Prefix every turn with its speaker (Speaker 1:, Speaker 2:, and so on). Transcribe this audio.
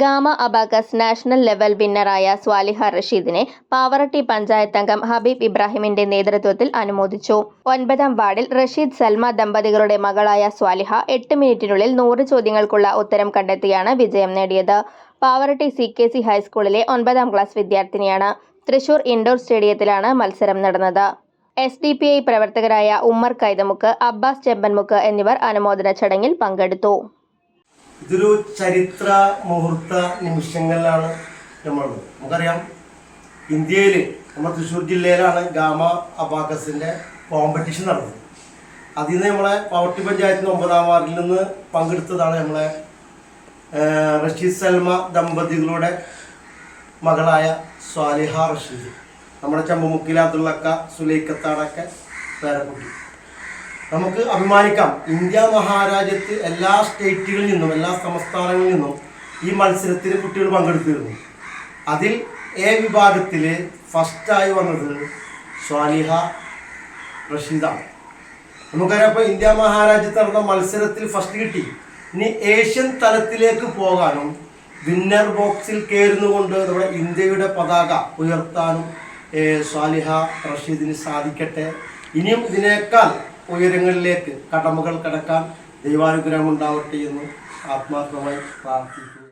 Speaker 1: Gamma abacus national level വിന്നറായ സ്വാലിഹ റഷീദിനെ പാവറട്ടി പഞ്ചായത്ത് അംഗം ഹബീബ് ഇബ്രാഹിമിന്റെ നേതൃത്വത്തിൽ അനുമോദിച്ചു. ഒൻപതാം വാർഡിൽ റഷീദ് സൽമ ദമ്പതികളുടെ മകളായ സ്വാലിഹ എട്ട് മിനിറ്റിനുള്ളിൽ നൂറ് ചോദ്യങ്ങൾക്കുള്ള ഉത്തരം കണ്ടെത്തിയാണ് വിജയം നേടിയത്. പാവറട്ടി സി കെ സി ഹൈസ്കൂളിലെ ഒൻപതാം ക്ലാസ് വിദ്യാർത്ഥിനിയാണ്. തൃശൂർ ഇൻഡോർ സ്റ്റേഡിയത്തിലാണ് മത്സരം നടന്നത്. എസ് ഡി പി ഐ പ്രവർത്തകരായ ഉമ്മർ കൈതമുക്ക് അബ്ബാസ് ചെമ്പൻമുക്ക് എന്നിവർ അനുമോദന ചടങ്ങിൽ പങ്കെടുത്തു.
Speaker 2: ഇതൊരു ചരിത്ര മുഹൂർത്ത നിമിഷങ്ങളിലാണ് നമ്മളുള്ളത് നമുക്കറിയാം ഇന്ത്യയിൽ നമ്മുടെ തൃശ്ശൂർ ജില്ലയിലാണ് ഗാമ അബാക്കസിന്റെ കോമ്പറ്റീഷൻ നടന്നത്. അതിൽ നിന്ന് നമ്മളെ പവർട്ടി പഞ്ചായത്തിന് ഒമ്പതാം വാർഡിൽ നിന്ന് പങ്കെടുത്തതാണ് നമ്മളെ റഷീദ് സൽമ ദമ്പതികളുടെ മകളായ സ്വാലിഹ റഷീദ്. നമ്മുടെ ചമ്പമുക്കിലെ അബ്ദുള്ളക്ക സുലൈക്കത്താടൊക്കെ പേരക്കുട്ടി. നമുക്ക് അഭിമാനിക്കാം. ഇന്ത്യ മഹാരാജ്യത്ത് എല്ലാ സ്റ്റേറ്റുകളിൽ നിന്നും എല്ലാ സംസ്ഥാനങ്ങളിൽ നിന്നും ഈ മത്സരത്തിൽ കുട്ടികൾ പങ്കെടുത്തിരുന്നു. അതിൽ എ വിഭാഗത്തിൽ ഫസ്റ്റായി വന്നത് സ്വാലിഹ റഷീദാണ്. നമുക്കറിയാം ഇപ്പോൾ ഇന്ത്യ മഹാരാജ്യത്ത് നടന്ന മത്സരത്തിൽ ഫസ്റ്റ് കിട്ടി. ഇനി ഏഷ്യൻ തലത്തിലേക്ക് പോകാനും വിന്നർ ബോക്സിൽ കയറുന്നുകൊണ്ട് നമ്മുടെ ഇന്ത്യയുടെ പതാക ഉയർത്താനും സ്വാലിഹ റഷീദിന് സാധിക്കട്ടെ. ഇനിയും ഇതിനേക്കാൾ ഉയരങ്ങളിലേക്ക് കടമകൾ കടക്കാൻ ദൈവാനുഗ്രഹം ഉണ്ടാവട്ടെ എന്ന് ആത്മാർത്ഥമായി പ്രാർത്ഥിക്കുന്നു.